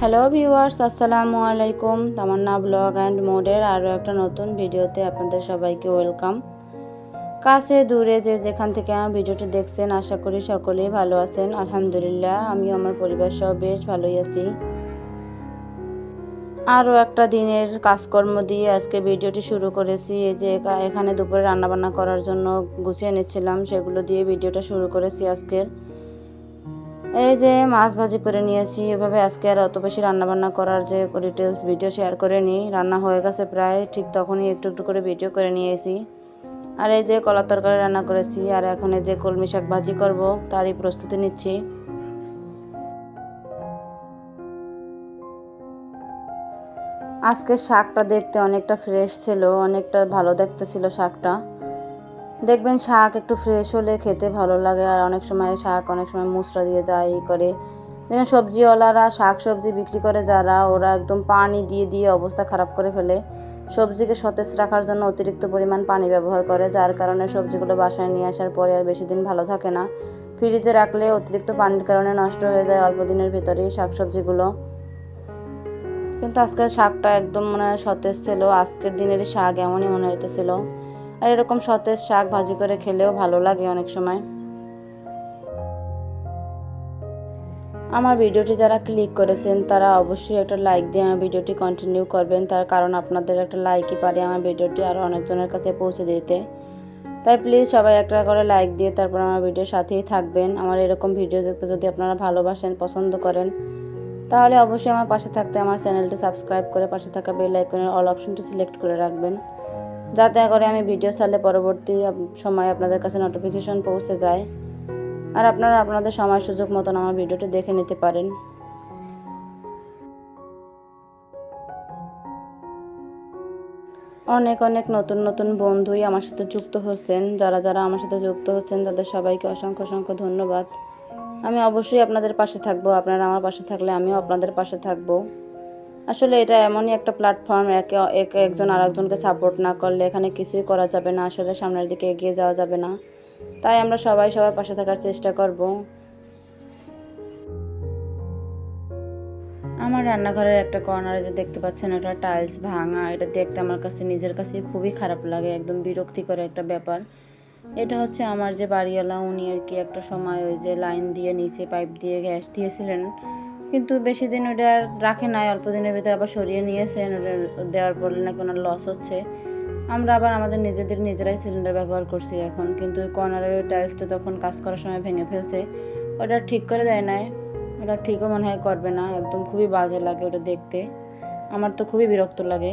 Hello viewers আসসালামু আলাইকুম তামান্না blog and মোডের আরও একটা নতুন ভিডিওতে আপনাদের সবাইকে ওয়েলকাম কাছে, দূরে যে যেখান থেকে আমার ভিডিওটি দেখছেন, আশা করি সকলেই ভালো আছেন। আলহামদুলিল্লাহ আমি আমার পরিবার সহ বেশ ভালোই আছি। আরও একটা দিনের কাজকর্ম দিয়ে আজকে ভিডিওটি শুরু করেছি। এই যে এখানে দুপুরে রান্নাবান্না করার জন্য গুছিয়ে নিচ্ছিলাম সেগুলো দিয়ে ভিডিওটা শুরু করেছি আজকের। এই যে মাছ ভাজি করে নিয়েছি, এভাবে আজকে আর অত বেশি রান্নাবান্না করার যে ডিটেলস ভিডিও শেয়ার করে নিই রান্না হয়ে গেছে প্রায়, ঠিক তখনই একটু একটু করে ভিডিও করে নিয়েছি। আর এই যে কলার তরকারি রান্না করেছি, আর এখন এই যে কলমি শাক ভাজি করব, তারই প্রস্তুতি নিচ্ছি। আজকে শাকটা দেখতে অনেকটা ফ্রেশ ছিল, অনেকটা ভালো দেখতে ছিল শাকটা। দেখবেন শাক একটু ফ্রেশ হলে খেতে ভালো লাগে, আর অনেক সময় শাক অনেক সময় মুসরা দিয়ে যায় ই করে। যেমন সবজিওয়ালারা শাক সবজি বিক্রি করে, যারা ওরা একদম পানি দিয়ে দিয়ে অবস্থা খারাপ করে ফেলে, সবজিকে সতেজ রাখার জন্য অতিরিক্ত পরিমাণ পানি ব্যবহার করে, যার কারণে সবজিগুলো বাসায় নিয়ে আসার পরে আর বেশি দিন ভালো থাকে না। ফ্রিজে রাখলে অতিরিক্ত পানির কারণে নষ্ট হয়ে যায় অল্প দিনের ভিতরেই শাক সবজিগুলো। কিন্তু আজকের শাকটা একদম মানে সতেজ ছিল, আজকের দিনেরই শাক এমনই মনে হইতেছিল। আর এরকম সতেজ শাক ভাজি করে খেলেও ভালো লাগে অনেক সময়। আমার ভিডিওটি যারা ক্লিক করেছেন, তারা অবশ্যই একটা লাইক দিয়ে আমার ভিডিওটি কন্টিনিউ করবেন। তার কারণ আপনাদের একটা লাইকই পারে আমার ভিডিওটি আরও অনেকজনের কাছে পৌঁছে দিতে। তাই প্লিজ সবাই একটা করে লাইক দিয়ে তারপর আমার ভিডিওর সাথেই থাকবেন। আমার এরকম ভিডিও দেখতে যদি আপনারা ভালোবাসেন, পছন্দ করেন, তাহলে অবশ্যই আমার পাশে থাকতে আমার চ্যানেলটি সাবস্ক্রাইব করে পাশে থাকা বেল আইকনের অল অপশনটি সিলেক্ট করে রাখবেন। যাতে করে আমি ভিডিও ছাড়লে পরবর্তী সময় আপনাদের কাছে নোটিফিকেশন পৌঁছে যায়। আর আপনারা আপনাদের সময় সুযোগ মতন আমার ভিডিওটি দেখে নিতে পারেন। অনেক অনেক নতুন নতুন বন্ধুই আমার সাথে যুক্ত হচ্ছেন। যারা যারা আমার সাথে যুক্ত হচ্ছেন, তাদের সবাইকে অসংখ্য অসংখ্য ধন্যবাদ। আমি অবশ্যই আপনাদের পাশে থাকব। আপনারা আমার পাশে থাকলে আমিও আপনাদের পাশে থাকব। আসলে এটা এমনই একটা প্ল্যাটফর্ম একে একে একজন আরেকজনকে সাপোর্ট না করলে এখানে কিছুই করা যাবে না, আসলে সামনের দিকে এগিয়ে যাওয়া যাবে না। তাই আমরা সবাই সবার পাশে থাকার চেষ্টা করব। আমার রান্নাঘরের একটা কর্নারে যে দেখতে পাচ্ছেন এটা টাইলস ভাঙা। এটা দেখতে আমার কাছে, নিজের কাছে খুবই খারাপ লাগে, একদম বিরক্তিকর একটা ব্যাপার। এটা হচ্ছে আমার যে বাড়িওয়ালা, উনি আর কি একটা সময় ওই যে লাইন দিয়ে, নিচে পাইপ দিয়ে গ্যাস দিয়েছিলেন। কিন্তু বেশি দিন ওটা আর রাখে নাই, অল্প দিনের ভিতরে আবার সরিয়ে নিয়েছেন ওটা দেওয়ার পর নাকি ওনার লস হচ্ছে। আমরা আবার আমাদের নিজেদের নিজেরাই সিলিন্ডার ব্যবহার করছি এখন, কিন্তু কর্নারের ওই টাইলসটা তখন কাজ করার সময় ভেঙে ফেলছে। ওটা ঠিক করে দেয় নাই, ওটা ঠিকও মনে হয় করবে না, একদম খুবই বাজে লাগে ওটা দেখতে। আমার তো খুবই বিরক্ত লাগে।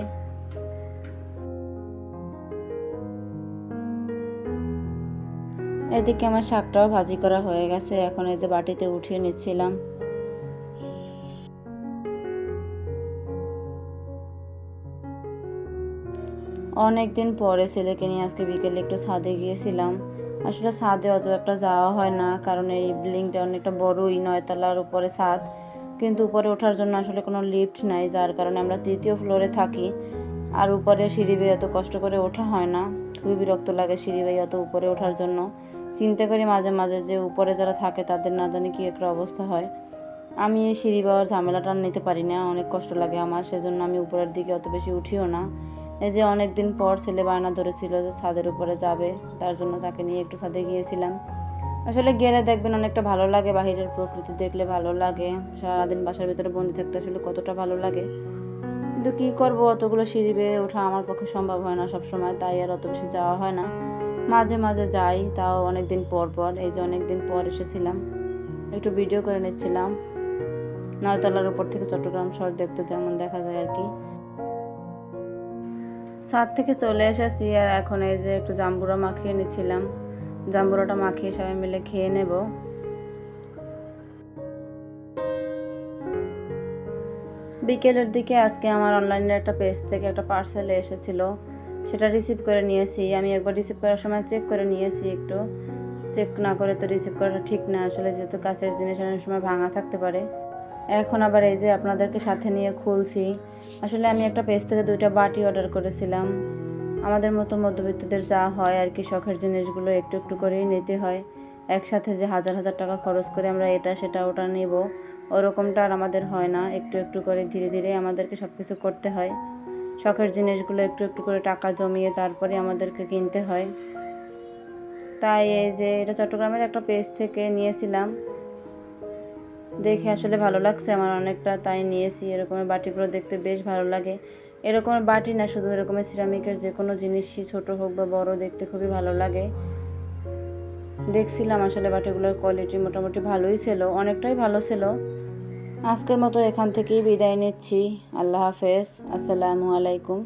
এদিকে আমার শাকটাও ভাজি করা হয়ে গেছে, এখন এই যে বাটিতে উঠিয়ে নিচ্ছিলাম। অনেক দিন পরে ছেলেকে নিয়ে আজকে বিকেলে একটু ছাদে গিয়েছিলাম। আসলে ছাদে অত একটা যাওয়া হয় না, কারণ এই বিল্ডিংটা অনেকটা বড়ই, নয়তলার উপরে ছাদ। কিন্তু উপরে ওঠার জন্য আসলে কোনো লিফট নাই, যার কারণে আমরা তৃতীয় ফ্লোরে থাকি। আর উপরে সিঁড়ি বেয়ে অত কষ্ট করে ওঠা হয় না। খুবই বিরক্ত লাগে সিঁড়ি বেয়ে অত উপরে ওঠার জন্য। চিন্তা করি মাঝে মাঝে যে উপরে যারা থাকে তাদের না জানি কী একটা অবস্থা হয়। আমি এই সিঁড়ি বাওয়ার ঝামেলাটা নিতে পারি না, অনেক কষ্ট লাগে আমার, সেজন্য আমি উপরের দিকে অত বেশি উঠিও না। এই যে অনেক দিন পর ছেলে বায়না ধরেছিল যে ছাদের উপরে যাবে, তার জন্য তাকে নিয়ে একটু ছাদে গিয়েছিলাম। আসলে গেলে দেখবেন অনেকটা ভালো লাগে, বাহিরের প্রকৃতি দেখলে ভালো লাগে। সারাদিন বাসার ভিতরে বন্দি থাকতে আসলে কতটা ভালো লাগে। কিন্তু কী করব, অতগুলো সিঁড়ি বেয়ে ওঠা আমার পক্ষে সম্ভব হয় না সব সময় তাই আর অত বেশি যাওয়া হয় না। মাঝে মাঝে যাই, তাও অনেক দিন পর পর, এই যে অনেক দিন পর এসেছিলাম। একটু ভিডিও করে নিচ্ছিলাম। নয়তলার উপর থেকে চট্টগ্রাম শহর দেখতে যেমন দেখা যায় আর কি। ছাদ থেকে চলে এসেছি আর এখন এই যে একটু জাম্বুরা মাখিয়ে নিচ্ছিলাম। জাম্বুরাটা মাখিয়ে সবাই মিলে খেয়ে নেব। বিকেলের দিকে আজকে আমার অনলাইনের একটা পেজ থেকে একটা পার্সেল এসেছিল। সেটা রিসিভ করে নিয়েছি। আমি একবার রিসিভ করার সময় চেক করে নিয়েছি একটু। চেক না করে তো রিসিভ করাটা ঠিক না। আসলে যেহেতু কাছের জিনিস অনেক সময় ভাঙা থাকতে পারে। এখন আবার এই যে আপনাদেরকে সাথে নিয়ে খুলছি। আসলে আমি একটা পেজ থেকে দুইটা বাটি অর্ডার করেছিলাম। আমাদের মতো মধ্যবিত্তদের যা হয় আর কি, শখের জিনিসগুলো একটু একটু করেই নিতে হয়। একসাথে যে হাজার হাজার টাকা খরচ করে আমরা এটা সেটা ওটা নেব। ওরকমটা আর আমাদের হয় না। একটু একটু করে ধীরে ধীরে আমাদেরকে সব কিছু করতে হয়। শখের জিনিসগুলো একটু একটু করে টাকা জমিয়ে তারপরে আমাদেরকে কিনতে হয়। তাই এই যে এটা চট্টগ্রামের একটা পেজ থেকে নিয়েছিলাম। দেখে আসলে ভালো লাগছে, আমার অনেকটা তাই নিয়েছি, এরকমের বাটিগুলো দেখতে বেশ ভালো লাগে। এরকমের বাটি না, শুধু এরকমের সিরামিকের যে কোনো জিনিসই ছোট হোক বা বড় দেখতে খুবই ভালো লাগে। দেখছিলাম আসলে বাটিগুলোর কোয়ালিটি মোটামুটি ভালোই ছিল, অনেকটাই ভালো ছিল। আজকের মতো এখান থেকেই বিদায় নিচ্ছি, আল্লাহ হাফেজ, আসসালামু আলাইকুম।